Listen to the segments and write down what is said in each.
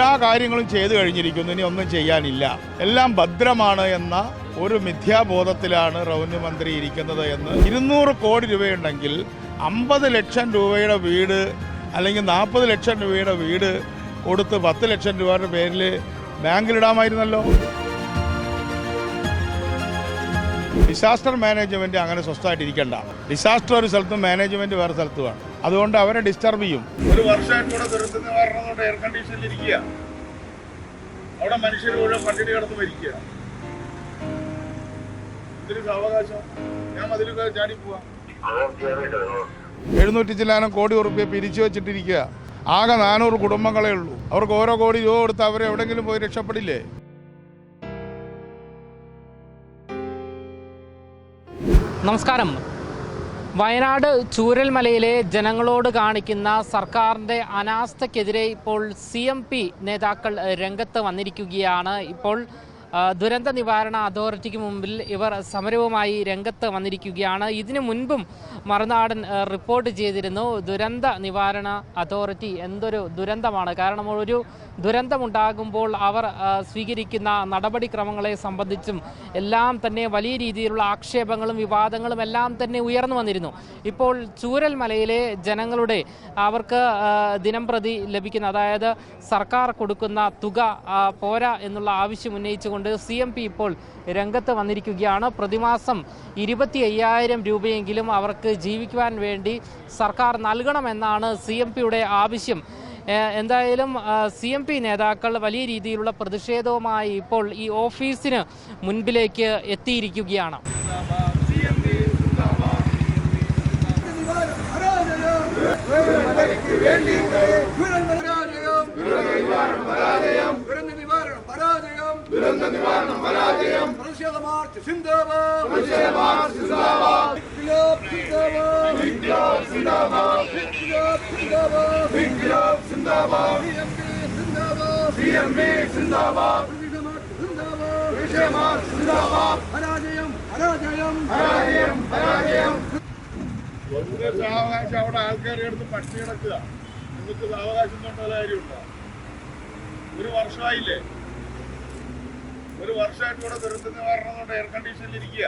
എല്ലാ കാര്യങ്ങളും ചെയ്തു കഴിഞ്ഞിരിക്കുന്നു. ഇനി ഒന്നും ചെയ്യാനില്ല. എല്ലാം ഭദ്രമാണ് എന്ന ഒരു മിഥ്യാബോധത്തിലാണ് റവന്യൂ മന്ത്രി ഇരിക്കുന്നത് എന്ന്. ഇരുന്നൂറ് കോടി രൂപയുണ്ടെങ്കിൽ അമ്പത് ലക്ഷം രൂപയുടെ വീട് അല്ലെങ്കിൽ നാൽപ്പത് ലക്ഷം രൂപയുടെ വീട് കൊടുത്ത് പത്ത് ലക്ഷം രൂപയുടെ പേരിൽ ബാങ്കിലിടാമായിരുന്നല്ലോ. ഡിസാസ്റ്റർ മാനേജ്മെന്റ് അങ്ങനെ സ്വസ്ഥമായിട്ടിരിക്കണ്ട. ഡിസാസ്റ്റർ ഒരു സ്ഥലത്തും മാനേജ്മെന്റ് വേറെ സ്ഥലത്തുമാണ്. അതുകൊണ്ട് അവരെ ഡിസ്റ്റർബ് ചെയ്യും. ഒരു വർഷമായിട്ട് കൂടെ ദുരന്ത നിവാരണം എയർ കണ്ടീഷനിൽ ഇരിക്കുക. അവിടെ മനുഷ്യർ മുഴുവൻ പട്ടിണി കിടന്ന് മരിക്കുക. ഇതിന് സാവകാശം. ഞാൻ അതിലൊക്കെ ചാടി പോവാ. എഴുന്നൂറ്റി ചില്ലാനം കോടി ഉറുപ്പ്യ പിരിച്ചു വെച്ചിട്ടിരിക്കുക. ആകെ നാനൂറ് കുടുംബങ്ങളേ ഉള്ളൂ. അവർക്ക് ഓരോ കോടി രൂപ കൊടുത്ത് അവരെ എവിടെങ്കിലും പോയി രക്ഷപ്പെടില്ലേ? നമസ്കാരം. വയനാട് ചൂരൽമലയിലെ ജനങ്ങളോട് കാണിക്കുന്ന സർക്കാരിന്റെ അനാസ്ഥക്കെതിരെ ഇപ്പോൾ സി നേതാക്കൾ രംഗത്ത് വന്നിരിക്കുകയാണ്. ഇപ്പോൾ ദുരന്ത നിവാരണ അതോറിറ്റിക്ക് മുമ്പിൽ ഇവർ സമരവുമായി രംഗത്ത് വന്നിരിക്കുകയാണ്. ഇതിനു മുൻപും മറുനാടൻ റിപ്പോർട്ട് ചെയ്തിരുന്നു. ദുരന്ത നിവാരണ അതോറിറ്റി എന്തൊരു ദുരന്തമാണ്. കാരണം ഒരു ദുരന്തമുണ്ടാകുമ്പോൾ അവർ സ്വീകരിക്കുന്ന നടപടിക്രമങ്ങളെ സംബന്ധിച്ചും എല്ലാം തന്നെ വലിയ രീതിയിലുള്ള ആക്ഷേപങ്ങളും വിവാദങ്ങളും എല്ലാം തന്നെ ഉയർന്നു വന്നിരുന്നു. ഇപ്പോൾ ചൂരൽ മലയിലെ ജനങ്ങളുടെ അവർക്ക് ദിനം പ്രതി ലഭിക്കുന്ന അതായത് സർക്കാർ കൊടുക്കുന്ന തുക പോരാ എന്നുള്ള ആവശ്യം ഉന്നയിച്ചുകൊണ്ട് സി എം പി ഇപ്പോൾ രംഗത്ത് വന്നിരിക്കുകയാണ് പ്രതിമാസം ഇരുപത്തി അയ്യായിരം രൂപയെങ്കിലും അവർക്ക് ജീവിക്കുവാൻ വേണ്ടി സർക്കാർ നൽകണമെന്നാണ് സി എം പിയുടെ ആവശ്യം എന്തായാലും സി എം പി നേതാക്കൾ വലിയ രീതിയിലുള്ള പ്രതിഷേധവുമായി ഇപ്പോൾ ഈ ഓഫീസിന് മുൻപിലേക്ക് എത്തിയിരിക്കുകയാണ് വേണ്ടി ദുരന്ത നിവാരണം പരാജയം പ്രതിഷേധ മാർച്ച് സിന്ദാബാദ്. പ്രതിഷേധ മാർച്ച് സിന്ദാബാദ്. സിന്ദാബാദ്. സിന്ദാബാദ്. സിന്ദാബാദ്. സിന്ദാബാദ് സിന്ദാബാദ് സിന്ദാബാദ്. സിഎംപി സിന്ദാബാദ്. പ്രതിഷേധ മാർച്ച് സിന്ദാബാദ്. പരാജയം പരാജയം. പരാജയം സാവകാശം അവിടെ ആൾക്കാരെ എടുത്ത് പട്ടി കിടക്കുക. നിങ്ങൾക്ക് സാവകാശം തൊട്ടുള്ള കാര്യമുണ്ടോ? ഒരു വർഷമായില്ലേ? ഒരു വർഷമായിട്ട് ഇവിടെ ദുരന്ത നിവാരണം എയർ കണ്ടീഷനിൽ ഇരിക്കുക.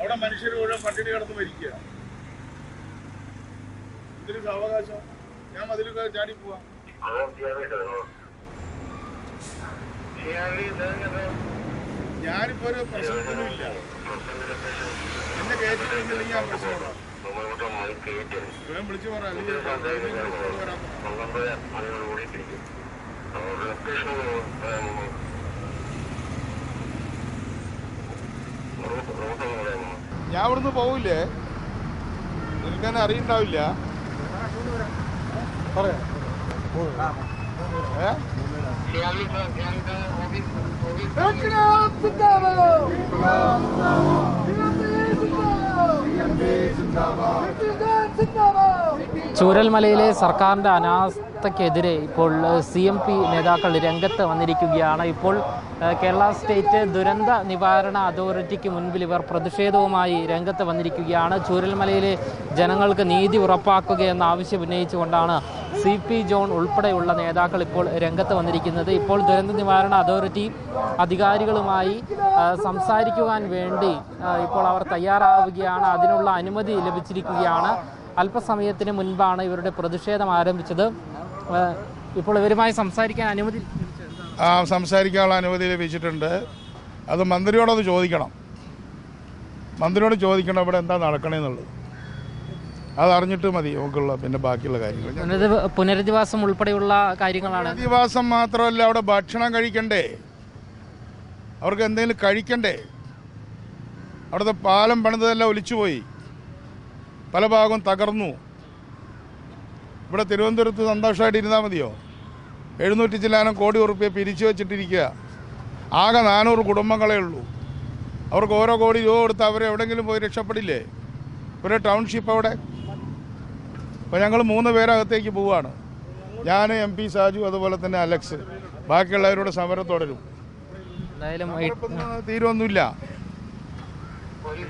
അവിടെ മനുഷ്യർ മുഴുവൻ പട്ടിണി കിടന്ന് മരിക്കുക. ഇതിന് സാവകാശം. ഞാൻ അതിലൊക്കെ ചാടി പോവാ. ഞാനിപ്പോ ഒരു പ്രശ്നത്തിനുമില്ല എന്നെ കയറ്റി കഴിഞ്ഞില്ലെങ്കിൽ ഞാൻ പ്രശ്നമുണ്ടോ? വിളിച്ചു പറ. അല്ലെങ്കിൽ ഞാൻ ഇവിടുന്ന് പോവില്ലേ? നിനക്കെന്നെ അറിയണ്ടാവില്ല. ഏ? ചൂരൽമലയിലെ സർക്കാരിന്റെ അനാസ്ഥയ്ക്കെതിരെ ഇപ്പോൾ സി എം പി നേതാക്കൾ രംഗത്ത് വന്നിരിക്കുകയാണ്. ഇപ്പോൾ കേരള സ്റ്റേറ്റ് ദുരന്ത നിവാരണ അതോറിറ്റിക്ക് മുൻപിൽ ഇവർ പ്രതിഷേധവുമായി രംഗത്ത് വന്നിരിക്കുകയാണ്. ചൂരൽമലയിലെ ജനങ്ങൾക്ക് നീതി ഉറപ്പാക്കുക എന്ന ആവശ്യം ഉന്നയിച്ചുകൊണ്ടാണ് സി പി ജോൺ ഉൾപ്പെടെയുള്ള നേതാക്കൾ ഇപ്പോൾ രംഗത്ത് വന്നിരിക്കുന്നത്. ഇപ്പോൾ ദുരന്ത നിവാരണ അതോറിറ്റി അധികാരികളുമായി സംസാരിക്കുവാൻ വേണ്ടി ഇപ്പോൾ അവർ തയ്യാറാവുകയാണ്. അതിനുള്ള അനുമതി ലഭിച്ചിരിക്കുകയാണ്. അല്പസമയത്തിന് മുൻപാണ് ഇവരുടെ പ്രതിഷേധം ആരംഭിച്ചത്. ഇപ്പോൾ ഇവരുമായി സംസാരിക്കാൻ അനുമതി ആ സംസാരിക്കാനുള്ള അനുമതി ലഭിച്ചിട്ടുണ്ട്. അത് മന്ത്രിയോടത് ചോദിക്കണം. മന്ത്രിയോട് ചോദിക്കണം ഇവിടെ എന്താ നടക്കണേന്നുള്ളത്. അത് അറിഞ്ഞിട്ട് മതി നമുക്കുള്ള പിന്നെ ബാക്കിയുള്ള കാര്യങ്ങൾ. പുനരധിവാസം ഉൾപ്പെടെയുള്ള കാര്യങ്ങളാണ്. പുനരധിവാസം മാത്രമല്ല അവിടെ ഭക്ഷണം കഴിക്കണ്ടേ? അവർക്ക് എന്തെങ്കിലും കഴിക്കണ്ടേ? അവിടുത്തെ പാലം പണിതതെല്ലാം ഒലിച്ചുപോയി. പല ഭാഗവും തകർന്നു. ഇവിടെ തിരുവനന്തപുരത്ത് സന്തോഷമായിട്ട് ഇരുന്നാൽ മതിയോ? എഴുന്നൂറ്റി ചില്ലാനം കോടി ഉറുപ്പ്യ പിരിച്ചു വെച്ചിട്ടിരിക്കുക. ആകെ നാനൂറ് കുടുംബങ്ങളേ ഉള്ളൂ. അവർക്ക് ഓരോ കോടി രൂപ കൊടുത്ത് അവരെ എവിടെയെങ്കിലും പോയി രക്ഷപ്പെടില്ലേ? ഒരു ടൗൺഷിപ്പ് അവിടെ. അപ്പോൾ ഞങ്ങൾ മൂന്ന് പേരകത്തേക്ക് പോവുകയാണ് ഞാൻ എം പി സാജു അതുപോലെ തന്നെ അലക്സ്. ബാക്കിയുള്ളവരോട് സമരം തുടരും തീരുമൊന്നുമില്ല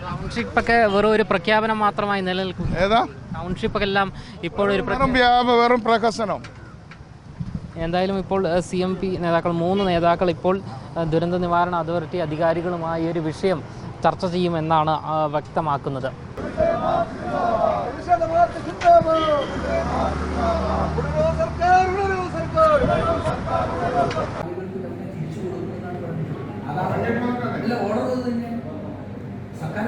ടൗൺഷിപ്പ് ഒക്കെ വെറും ഒരു പ്രഖ്യാപനം മാത്രമായി നിലനിൽക്കും ഏതാ? ടൗൺഷിപ്പ് എല്ലാം ഇപ്പോഴൊരു ഒരു വെറും പ്രഹസനം. എന്തായാലും ഇപ്പോൾ സി എം പി നേതാക്കൾ മൂന്ന് നേതാക്കൾ ഇപ്പോൾ ദുരന്ത നിവാരണ അതോറിറ്റി അധികാരികളുമായി ഒരു വിഷയം ചർച്ച ചെയ്യുമെന്നാണ് വ്യക്തമാക്കുന്നത്. പ്രതിഷേധ മാർച്ച് സിന്ദാബാദ് ഉണരൂ സർക്കാർ ഉണരൂ സർക്കാർ അല്ല ഓർഡർ അത് തന്നെ സർക്കാർ ഉത്തരവ് അത് തന്നെ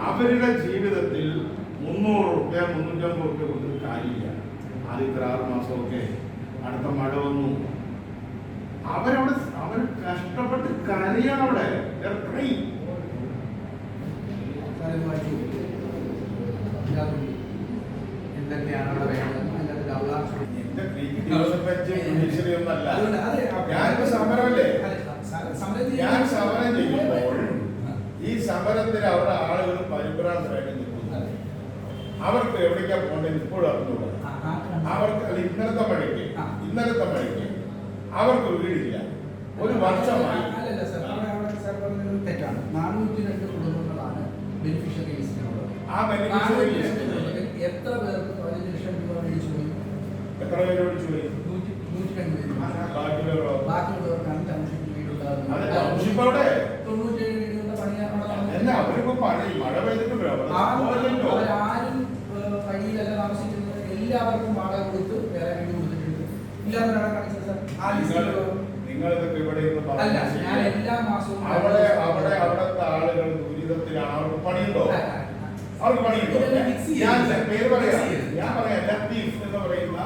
അവരുടെ ജീവിതത്തിൽ മുന്നൂറ് റുപ്യ മുന്നൂറ്റമ്പത് റുപ്യ കൊണ്ട് കാര്യമില്ല. ആദ്യത്തെ ആറ് മാസമൊക്കെ അടുത്ത മഴ വന്നു. അവരവിടെ അവർ കഷ്ടപ്പെട്ട് കരയാണ് അവിടെ. എന്തൊക്കെയാണ് അവിടെ വേണ്ടത്? ഒന്നല്ല അതുകൊണ്ട് അതെ, ഞാനിപ്പോ സമരമല്ലേ അതെ, സ- സമരം ചെയ്യാൻ- ഞാൻ സമരം ചെയ്യുമ്പോൾ ഈ സമരത്തിൽ അവരുടെ ആളുകൾ പരിഭ്രാന്തരായിട്ട് നിൽക്കുന്നു. അവർക്ക് എവിടേക്കാ പോകേണ്ടത് ഇപ്പോഴും ആ. അവർക്ക് അല്ല ഇന്നലത്തെ മഴയ്ക്ക്. ഇന്നലത്തെ മഴയ്ക്ക് അവർക്ക് വീടില്ല. ഒരു വർഷമായി. തെറ്റാണ്. നാനൂറ്റി രണ്ട് കുടുംബങ്ങളാണ് ബെനിഫിഷ്യറി ലിസ്റ്റിലുള്ളത് ആ beneficiary list എത്ര പേർക്ക് പതിനഞ്ച് ലക്ഷം രൂപ മേടിച്ചു പോയി? എത്ര പേരോട് ചോദിച്ചു നൂറ്റി നൂറ്റി രണ്ട് പേര് ബാക്കിയുള്ളവരോ? ബാക്കിയുള്ളവർക്കാണ് ടൗൺഷിപ്പ് വീടുണ്ടാകുന്നത് അതെ, township അവിടെ? തൊണ്ണൂറ്റേഴ് വീടുകളുടെ പണിയാണ് അവിടെ അല്ല നടന്നത്. അവരിപ്പോ മഴ മഴ പെയ്തിട്ടുണ്ടോ ആ പോയില്ലല്ലോ. അവരാരും താമസിക്കുന്നത് എല്ലാവർക്കും വാടക കൊടുത്ത് വേറെ വീട് കൊടുത്തിട്ടുണ്ട്. ഇല്ലാത്തവരാണ് കാണിച്ചത് സാർ? ആ നിങ്ങൾ ലിസ്റ്റിലുള്ള നിങ്ങൾ ഇതൊക്കെ ഇവിടെ അല്ല ഞാൻ എല്ലാ മാസവും അവിടെ അവിടെ അവിടുത്തെ ആളുകൾ ദുരിതത്തിലാണ്. അവർക്ക് പണിയുണ്ടോ? അവർക്ക് പണിയുണ്ടോ. ഞാൻ പേര് പറയാം. ഞാൻ പറയാം. ലത്തീഫ് എന്ന് പറയുന്ന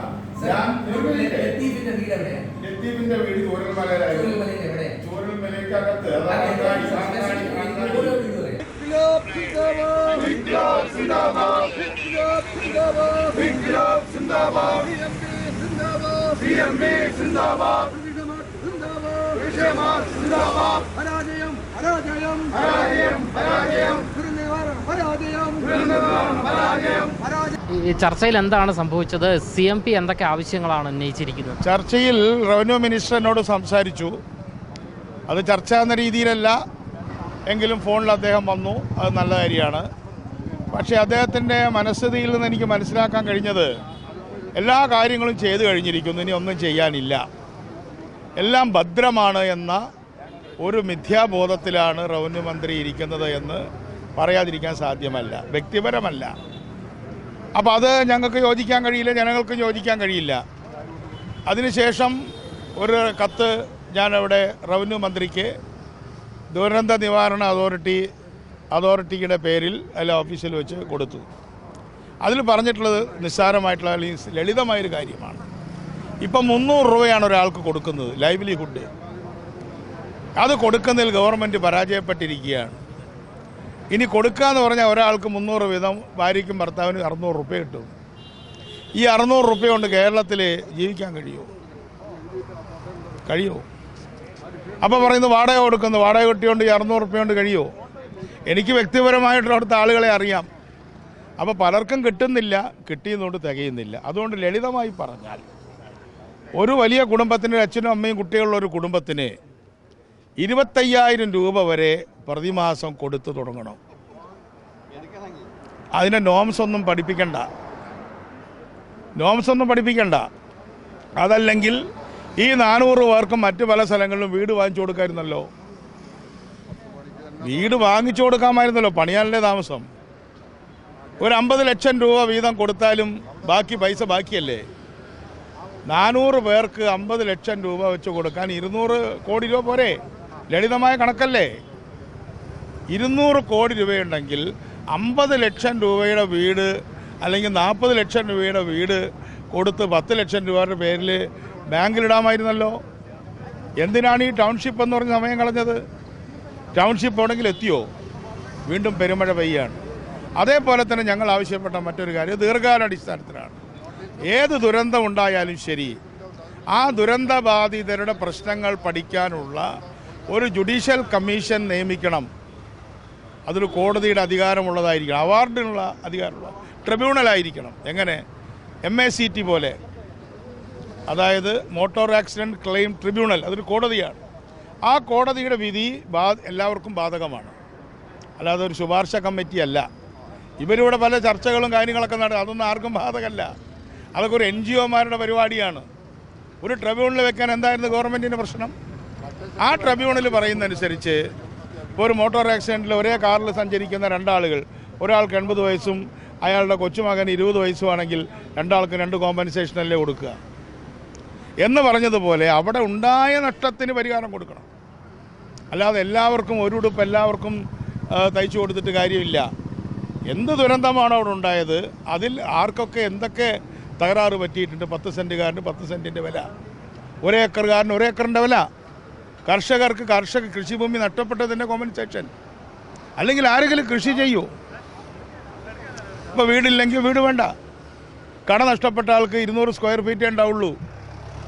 ലത്തീഫിന്റെ വീട് എവിടെയാണ്? ലത്തീഫിന്റെ വീട് ചൂരൽമലയിൽ എവിടെയാണ് ചൂരൽമലയ്ക്കകത്ത് അതാണ് അങ്ങാടി അങ്ങാടി അങ്ങാടി ഓരോ വീട് പറയാം ഇൻക്ലാബ് സിന്ദാബാദ് ഇൻക്ലാബ് സിന്ദാബാദ് ഇൻക്ലാബ് സിന്ദാബാദ് ഇൻക്ലാബ് സിന്ദാബാദ് സിഎംപി സിന്ദാബാദ്. പ്രതിഷേധ മാർച്ച് സിന്ദാബാദ്. പരാജയം പരാജയം. പരാജയം പരാജയം. ദുരന്തനിവാരണ പരാജയം. പരാജയം. പരാജയം. ഈ ചർച്ചയിൽ എന്താണ് സംഭവിച്ചത്? സി എം പി എന്തൊക്കെ ആവശ്യങ്ങളാണ് ഉന്നയിച്ചിരിക്കുന്നത്? ചർച്ചയിൽ റവന്യൂ മിനിസ്റ്റർ എന്നോട് സംസാരിച്ചു. അത് ചർച്ച എന്ന രീതിയിലല്ല. എങ്കിലും ഫോണിൽ അദ്ദേഹം വന്നു. അത് നല്ല കാര്യമാണ്. പക്ഷേ അദ്ദേഹത്തിന്റെ മനസ്ഥിതിയിൽ നിന്ന് എനിക്ക് മനസ്സിലാക്കാൻ കഴിഞ്ഞത് എല്ലാ കാര്യങ്ങളും ചെയ്തു കഴിഞ്ഞിരിക്കുന്നു. ഇനി ഒന്നും ചെയ്യാനില്ല. എല്ലാം ഭദ്രമാണ് എന്ന ഒരു മിഥ്യാബോധത്തിലാണ് റവന്യൂ മന്ത്രി ഇരിക്കുന്നത് എന്ന് പറയാതിരിക്കാൻ സാധ്യമല്ല. വ്യക്തിപരമല്ല. അപ്പോൾ അത് ഞങ്ങൾക്ക് യോജിക്കാൻ കഴിയില്ല ജനങ്ങൾക്കും യോജിക്കാൻ കഴിയില്ല. അതിനുശേഷം ഒരു കത്ത് ഞാനവിടെ റവന്യൂ മന്ത്രിക്ക് ദുരന്ത നിവാരണ അതോറിറ്റി അതോറിറ്റിയുടെ പേരിൽ അല്ല ഓഫീസിൽ വെച്ച് കൊടുത്തു. അതിൽ പറഞ്ഞിട്ടുള്ളത് നിസ്സാരമായിട്ടുള്ള അല്ലെങ്കിൽ ലളിതമായൊരു കാര്യമാണ്. ഇപ്പം മുന്നൂറ് രൂപയാണ് ഒരാൾക്ക് കൊടുക്കുന്നത് ലൈവ്ലിഹുഡ് അത് കൊടുക്കുന്നതിൽ ഗവൺമെന്റ് പരാജയപ്പെട്ടിരിക്കുകയാണ്. ഇനി കൊടുക്കുക എന്ന് പറഞ്ഞാൽ ഒരാൾക്ക് മുന്നൂറ് വീതം ഭാര്യയ്ക്കും ഭർത്താവിനും അറുന്നൂറ് റുപ്യ കിട്ടും. ഈ അറുന്നൂറ് റുപ്യ കൊണ്ട് കേരളത്തിൽ ജീവിക്കാൻ കഴിയുമോ? കഴിയുമോ? അപ്പോൾ പറയുന്നത് വാടക കൊടുക്കുന്നു. വാടക കിട്ടിയോണ്ട് ഈ അറുന്നൂറ് റുപ്യ കൊണ്ട് കഴിയുമോ? എനിക്ക് വ്യക്തിപരമായിട്ട് അവിടുത്തെ ആളുകളെ അറിയാം. അപ്പോൾ പലർക്കും കിട്ടുന്നില്ല കിട്ടിയെന്നുകൊണ്ട് തികയുന്നില്ല. അതുകൊണ്ട് ലളിതമായി പറഞ്ഞാൽ ഒരു വലിയ കുടുംബത്തിന് അച്ഛനും അമ്മയും കുട്ടികളുള്ള ഒരു കുടുംബത്തിന് ഇരുപത്തയ്യായിരം രൂപ വരെ പ്രതിമാസം കൊടുത്തു തുടങ്ങണം. അതിനെ നോംസ് ഒന്നും പഠിപ്പിക്കണ്ട. നോംസ് ഒന്നും പഠിപ്പിക്കണ്ട. അതല്ലെങ്കിൽ ഈ നാനൂറ് പേർക്കും മറ്റു പല സ്ഥലങ്ങളിലും വീട് വാങ്ങിച്ചു കൊടുക്കാമായിരുന്നല്ലോ വീട് വാങ്ങിച്ചു കൊടുക്കാമായിരുന്നല്ലോ പണിയാനല്ലേ താമസം. ഒരു അമ്പത് ലക്ഷം രൂപ വീതം കൊടുത്താലും ബാക്കി പൈസ ബാക്കിയല്ലേ? നാനൂറ് പേർക്ക് അമ്പത് ലക്ഷം രൂപ വെച്ച് കൊടുക്കാൻ ഇരുന്നൂറ് കോടി രൂപ പോരെ? ലളിതമായ കണക്കല്ലേ? ഇരുന്നൂറ് കോടി രൂപയുണ്ടെങ്കിൽ അമ്പത് ലക്ഷം രൂപയുടെ വീട് അല്ലെങ്കിൽ നാൽപ്പത് ലക്ഷം രൂപയുടെ വീട് കൊടുത്ത് പത്ത് ലക്ഷം രൂപയുടെ പേരിൽ ബാങ്കിലിടാമായിരുന്നല്ലോ? എന്തിനാണ് ഈ ടൗൺഷിപ്പ് എന്ന് പറഞ്ഞ് സമയം കളഞ്ഞത്? ടൗൺഷിപ്പ് എവിടെങ്കിലും എത്തിയോ? വീണ്ടും പെരുമഴ പെയ്യാണ്. അതേപോലെ തന്നെ ഞങ്ങൾ ആവശ്യപ്പെട്ട മറ്റൊരു കാര്യം ദീർഘകാലാടിസ്ഥാനത്തിലാണ്. ഏത് ദുരന്തം ഉണ്ടായാലും ശരി ആ ദുരന്തബാധിതരുടെ പ്രശ്നങ്ങൾ പഠിക്കാനുള്ള ഒരു ജുഡീഷ്യൽ കമ്മീഷൻ നിയമിക്കണം. അതൊരു കോടതിയുടെ അധികാരമുള്ളതായിരിക്കണം. അവാർഡിനുള്ള അധികാരമുള്ള ട്രിബ്യൂണലായിരിക്കണം. എങ്ങനെ? എം എ സി ടി പോലെ. അതായത് മോട്ടോർ ആക്സിഡന്റ് ക്ലെയിം ട്രിബ്യൂണൽ അതൊരു കോടതിയാണ്. ആ കോടതിയുടെ വിധി എല്ലാവർക്കും ബാധകമാണ്. അല്ലാതെ ഒരു ശുപാർശ കമ്മിറ്റി അല്ല ഇവരിവിടെ പല ചർച്ചകളും കാര്യങ്ങളൊക്കെ നട അതൊന്നും ആർക്കും ബാധകമല്ല അതൊക്കെ ഒരു എൻ ജി ഒമാരുടെ പരിപാടിയാണ്. ഒരു ട്രിബ്യൂണൽ വെക്കാൻ എന്തായിരുന്നു ഗവൺമെന്റിന്റെ പ്രശ്നം? ആ ട്രിബ്യൂണൽ പറയുന്നതനുസരിച്ച് ഇപ്പോൾ ഒരു മോട്ടോർ ആക്സിഡന്റിൽ ഒരേ കാറിൽ സഞ്ചരിക്കുന്ന രണ്ടാളുകൾ ഒരാൾക്ക് എൺപത് വയസ്സും അയാളുടെ കൊച്ചുമകൻ ഇരുപത് വയസ്സുമാണെങ്കിൽ രണ്ടാൾക്ക് രണ്ട് കോമ്പൻസേഷനല്ലേ കൊടുക്കുക. എന്ന് പറഞ്ഞതുപോലെ അവിടെ ഉണ്ടായ നഷ്ടത്തിന് പരിഹാരം കൊടുക്കണം. അല്ലാതെ എല്ലാവർക്കും ഒരു ഉടുപ്പ് എല്ലാവർക്കും തയ്ച്ചു കൊടുത്തിട്ട് കാര്യമില്ല. എന്ത് ദുരന്തമാണ് അവിടെ ഉണ്ടായത്? അതിൽ ആർക്കൊക്കെ എന്തൊക്കെ തകരാറ് പറ്റിയിട്ടുണ്ട്? പത്ത് സെന്റുകാരന് പത്ത് സെന്റിന്റെ വില. ഒരേക്കറുകാരന് ഒരേക്കറിന്റെ വില. കർഷകർക്ക് കർഷക കൃഷിഭൂമി നഷ്ടപ്പെട്ടതിന്റെ കോമ്പൻസേഷൻ അല്ലെങ്കിൽ ആരെങ്കിലും കൃഷി ചെയ്യൂ. ഇപ്പോൾ വീടില്ലെങ്കിൽ വീട് വേണ്ട. കട നഷ്ടപ്പെട്ട ആൾക്ക് ഇരുന്നൂറ് സ്ക്വയർ ഫീറ്റേ ഉണ്ടാവുള്ളൂ.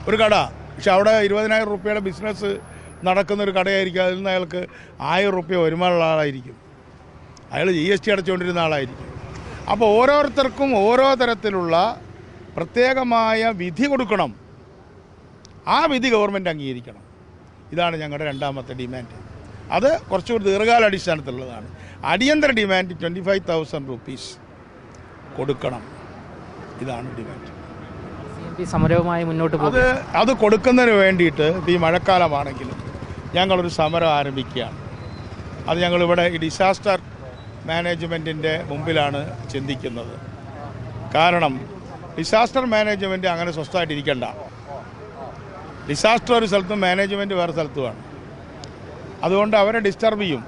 ഒരു കട. പക്ഷെ അവിടെ ഇരുപതിനായിരം റുപ്യയുടെ ബിസിനസ് നടക്കുന്ന ഒരു കടയായിരിക്കും. അതിൽ നിന്ന് അയാൾക്ക് ആയിരം റുപ്യ വരുമാനമുള്ള ആളായിരിക്കും. അയാൾ ജി എസ് ടി അടച്ചുകൊണ്ടിരുന്ന ആളായിരിക്കും. അപ്പോൾ ഓരോരുത്തർക്കും ഓരോ തരത്തിലുള്ള പ്രത്യേകമായ വിധി കൊടുക്കണം. ആ വിധി ഗവൺമെന്റ് അംഗീകരിക്കണം. ഇതാണ് ഞങ്ങളുടെ രണ്ടാമത്തെ ഡിമാൻഡ് അത് കുറച്ചുകൂടി ദീർഘകാല അടിസ്ഥാനത്തിലുള്ളതാണ് അടിയന്തര demand twenty five thousand rupees കൊടുക്കണം. ഇതാണ് ഡിമാൻഡ് സമരവുമായി മുന്നോട്ട് പോകും അത് അത് കൊടുക്കുന്നതിന് വേണ്ടിയിട്ട് ഈ മഴക്കാലമാണെങ്കിലും ഞങ്ങളൊരു സമരം ആരംഭിക്കുകയാണ്. അത് ഞങ്ങളിവിടെ ഈ ഡിസാസ്റ്റർ മാനേജ്മെന്റിന്റെ മുമ്പിലാണ് ചിന്തിക്കുന്നത്. കാരണം ഡിസാസ്റ്റർ മാനേജ്മെന്റ് അങ്ങനെ സ്വസ്ഥമായിട്ടിരിക്കണ്ട ഡിസാസ്റ്റർ ഒരു സ്ഥലത്തും മാനേജ്മെന്റ് വേറെ സ്ഥലത്തുമാണ്. അതുകൊണ്ട് അവരെ ഡിസ്റ്റർബ് ചെയ്യും.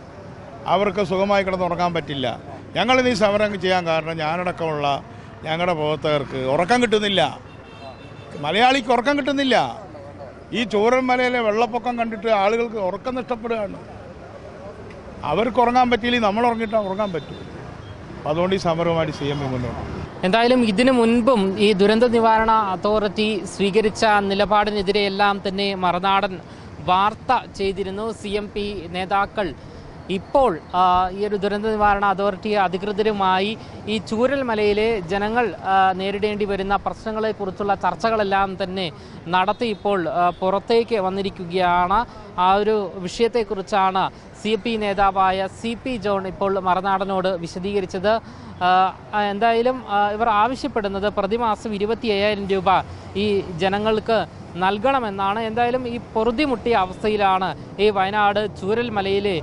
അവർക്ക് സുഖമായി കിടന്നുറങ്ങാൻ പറ്റില്ല. ഞങ്ങൾ ഈ സമരം ചെയ്യാൻ കാരണം ഞാനടക്കമുള്ള ഞങ്ങളുടെ പ്രവർത്തകർക്ക് ഉറക്കം കിട്ടുന്നില്ല. മലയാളിക്ക് ഉറക്കം കിട്ടുന്നില്ല. ഈ ചൂരൽമലയിലെ വെള്ളപ്പൊക്കം കണ്ടിട്ട് ആളുകൾക്ക് ഉറക്കം നഷ്ടപ്പെടുകയാണ്. അവർക്ക് ഉറങ്ങാൻ പറ്റിയില്ലെങ്കിൽ നമ്മൾ ഉറങ്ങിട്ട് ഉറങ്ങാൻ പറ്റും. അതുകൊണ്ട് ഈ സമരവുമായിട്ട് സി എം മുന്നോട്ട് എന്തായാലും ഇതിനു മുൻപും ഈ ദുരന്ത നിവാരണ അതോറിറ്റി സ്വീകരിച്ച നിലപാടിനെതിരെയെല്ലാം തന്നെ മറുനാടൻ വാർത്ത ചെയ്തിരുന്നു. സി എം പി നേതാക്കൾ ഇപ്പോൾ ഈ ഒരു ദുരന്ത നിവാരണ അതോറിറ്റി അധികൃതരുമായി ഈ ചൂരൽ മലയിലെ ജനങ്ങൾ നേരിടേണ്ടി വരുന്ന പ്രശ്നങ്ങളെക്കുറിച്ചുള്ള ചർച്ചകളെല്ലാം തന്നെ നടത്തി ഇപ്പോൾ പുറത്തേക്ക് വന്നിരിക്കുകയാണ്. ആ ഒരു വിഷയത്തെക്കുറിച്ചാണ് സി പി നേതാവായ സി പി ജോൺ ഇപ്പോൾ മറനാടനോട് വിശദീകരിച്ചത്. എന്തായാലും ഇവർ ആവശ്യപ്പെടുന്നത് പ്രതിമാസം ഇരുപത്തി അയ്യായിരം രൂപ ഈ ജനങ്ങൾക്ക് നൽകണമെന്നാണ്. എന്തായാലും ഈ പൊറുതിമുട്ടിയ അവസ്ഥയിലാണ് ഈ വയനാട് ചൂരൽമലയിലെ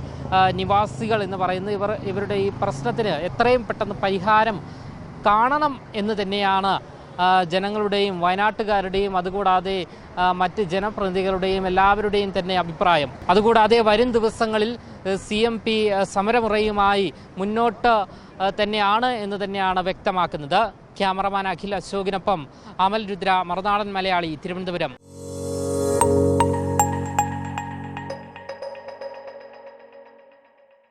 നിവാസികൾ എന്ന് പറയുന്നത്. ഇവർ ഇവരുടെ ഈ പ്രശ്നത്തിന് എത്രയും പെട്ടെന്ന് പരിഹാരം കാണണം എന്ന് തന്നെയാണ് ജനങ്ങളുടെയും വയനാട്ടുകാരുടെയും അതുകൂടാതെ മറ്റ് ജനപ്രതിനിധികളുടെയും എല്ലാവരുടെയും തന്നെ അഭിപ്രായം. അതുകൂടാതെ വരും ദിവസങ്ങളിൽ സി എം പി സമരമുറയുമായി മുന്നോട്ട് തന്നെയാണ് എന്ന് തന്നെയാണ് വ്യക്തമാക്കുന്നത്. ക്യാമറമാൻ അഖിൽ അശോകിനൊപ്പം അമൽ രുദ്ര മറുനാടൻ മലയാളി തിരുവനന്തപുരം.